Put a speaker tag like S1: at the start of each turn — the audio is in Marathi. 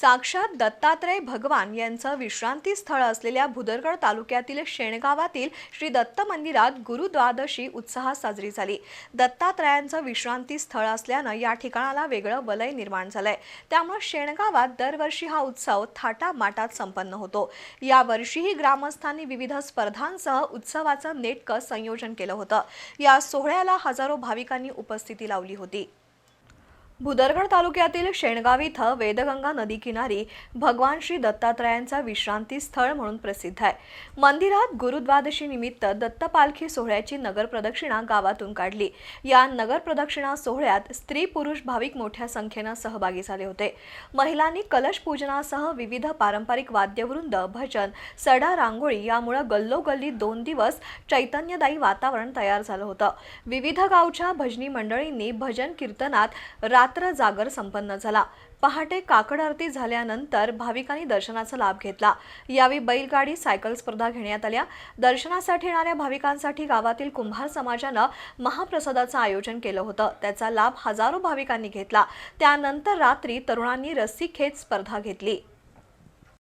S1: साक्षात दत्तात्रय भगवान यांचं विश्रांती स्थळ असलेल्या भुदरगड तालुक्यातील शेणगावातील श्री दत्त मंदिरात गुरुद्वादशी उत्साहात साजरी झाली. दत्तात्रयांचं विश्रांती स्थळ असल्यानं या ठिकाणाला वेगळं वलय निर्माण झालंय. त्यामुळे शेणगावात दरवर्षी हा उत्सव थाटामाटात संपन्न होतो. या वर्षीही ग्रामस्थांनी विविध स्पर्धांसह उत्सवाचं नेटकं संयोजन केलं होतं. या सोहळ्याला हजारो भाविकांनी उपस्थिती लावली होती. भुदरगड तालुक्यातील शेणगाव इथं वेदगंगा नदीकिनारी भगवान श्री दत्तात्रयांचा विश्रांती स्थळ म्हणून प्रसिद्ध आहे. मंदिरात गुरुद्वादशी निमित्त दत्त पालखी सोहळ्याची नगर प्रदक्षिणा गावातून काढली. या नगर प्रदक्षिणा सोहळ्यात स्त्री पुरुष भाविक मोठ्या संख्येनं सहभागी झाले होते. महिलांनी कलश पूजनासह विविध पारंपरिक वाद्यवृंद भजन सडा रांगोळी यामुळं गल्लोगल्ली दोन दिवस चैतन्यदायी वातावरण तयार झालं होतं. विविध गावच्या भजनी मंडळींनी भजन कीर्तनात रात्र जागर संपन्न झाला. पहाटे काकड आरती झाल्यानंतर भाविकांनी दर्शनाचा लाभ घेतला. यावेळी बैलगाडी सायकल स्पर्धा घेण्यात आल्या. दर्शनासाठी येणाऱ्या भाविकांसाठी गावातील कुंभार समाजानं महाप्रसादाचं आयोजन केलं होतं. त्याचा लाभ हजारो भाविकांनी घेतला. त्यानंतर रात्री तरुणांनी रस्सी खेच स्पर्धा घेतली.